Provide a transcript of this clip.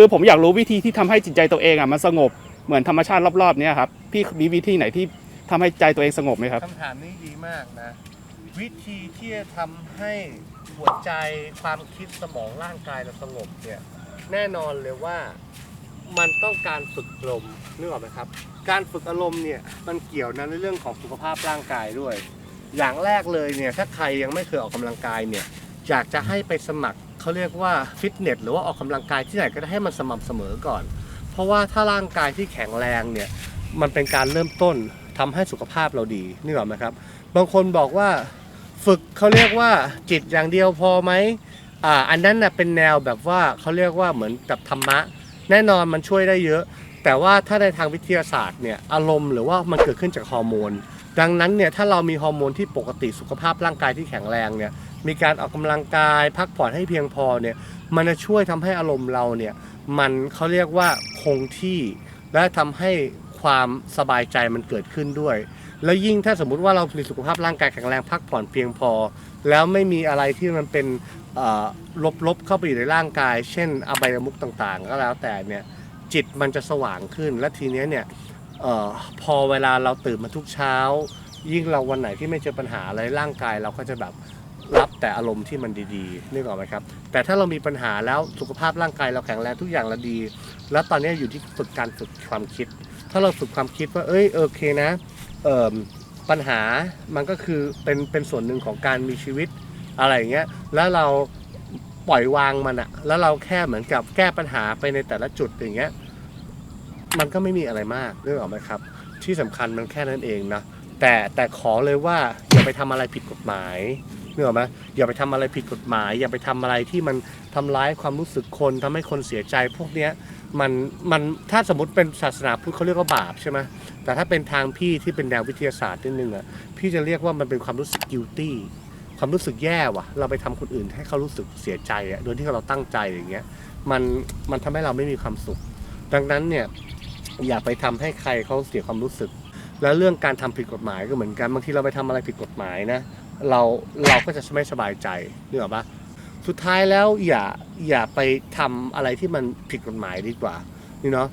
คือผมอยากรู้วิธีที่ทำให้จิตใจตัวเองอะมันสงบเหมือนธรรมชาติรอบๆเนี้ยครับพี่มีวิธีไหนที่ทำให้ใจตัวเองสงบไหมครับคำถามนี้ดีมากนะ วิธีที่จะทำให้หัวใจความคิดสมองร่างกายเราสงบเนี่ยแน่นอนเลยว่ามันต้องการฝึกอารมณ์นึกออกไหมครับ การฝึกอารมณ์เนี่ยมันเกี่ยวนะในเรื่องของสุขภาพร่างกายด้วย อย่างแรกเลยเนี่ยถ้าใครยังไม่เคยออกกำลังกายเนี่ยอยากจะให้ไปสมัคร เขาเรียกว่าฟิตเนสหรือว่าออกกำลังกายที่ไหนก็ได้ให้มันสม่ำเสมอก่อน เพราะว่าถ้าร่างกายที่แข็งแรงเนี่ยมันเป็นการเริ่มต้นทำให้สุขภาพเราดีนึกออไหมครับ บางคนบอกว่าฝึกเขาเรียกว่าจิตอย่างเดียวพอไหมอ่าอันนั้นน่ะเป็นแนวแบบว่าเขาเรียกว่าเหมือนกับธรรมะ แน่นอนมันช่วยได้เยอะ แต่ว่าถ้าในทางวิทยาศาสตร์เนี่ยอารมณ์หรือว่ามันเกิดขึ้นจากฮอร์โมน ดังนั้นเนี่ยถ้าเรามีฮอร์โมนที่ปกติสุขภาพร่างกายที่แข็งแรงเนี่ย มีการออกกำลังกายพักผ่อนให้เพียงพอเนี่ยมันจะช่วยทำให้อารมณ์เราเนี่ยมันเขาเรียกว่าคงที่และทำให้ความสบายใจมันเกิดขึ้นด้วย แล้วยิ่งถ้าสมมุติว่าเรามีสุขภาพร่างกายแข็งแรงพักผ่อนเพียงพอ แล้วไม่มีอะไรที่มันเป็นลบๆเข้าไปอยู่ในร่างกาย เช่นอบายมุกต่างๆ ก็แล้วแต่เนี่ยจิตมันจะสว่างขึ้น และทีเนี้ยเนี่ยออพอเวลาเราตื่นมาทุกเช้า ยิ่งเราวันไหนที่ไม่เจอปัญหาอะไรร่างกายเราก็จะแบบ รับแต่อารมณ์ที่มันดีๆนึกออกไหมครับ แต่ถ้าเรามีปัญหาแล้วสุขภาพร่างกายเราแข็งแรงทุกอย่างเราดี แล้วตอนนี้อยู่ที่ฝึกการฝึกความคิด ถ้าเราฝึกความคิดว่าเอ้ยโอเคนะเอ่อปัญหามันก็คือเป็นเป็นส่วนหนึ่งของการมีชีวิตอะไรอย่างเงี้ยแล้วเราปล่อยวางมันอะแล้วเราแค่เหมือนกับแก้ปัญหาไปในแต่ละจุดอย่างเงี้ยมันก็ไม่มีอะไรมากนึกออกไหมครับ ที่สำคัญมันแค่นั้นเองนะแต่แต่ขอเลยว่าอย่าไปทำอะไรผิดกฎหมาย นึกออกไหมอย่าไปทำอะไรผิดกฎหมาย อย่าไปทำอะไรที่มันทำร้ายความรู้สึกคนทำให้คนเสียใจพวกเนี้ยมันมันถ้าสมมติเป็นศาสนาพุทธเขาเรียกว่าบาปใช่ไหมแต่ถ้าเป็นทางพี่ที่เป็นแนววิทยาศาสตร์นิดนึงอะพี่จะเรียกว่ามันเป็นความรู้สึก guilty ความรู้สึกแย่ว่ะ เราไปทำคนอื่นให้เขารู้สึกเสียใจอะโดยที่เราตั้งใจอย่างเงี้ยมันมันทำให้เราไม่มีความสุข ดังนั้นเนี่ยอย่าไปทำให้ใครเขาเสียความรู้สึก แล้วเรื่องการทำผิดกฎหมายก็เหมือนกันบางทีเราไปทำอะไรผิดกฎหมายนะ เราเราก็จะไม่สบายใจนึกออกปะสุดท้ายแล้วอย่าอย่าไปทำอะไรที่มันผิดกฎหมายดีกว่านี่เนาะ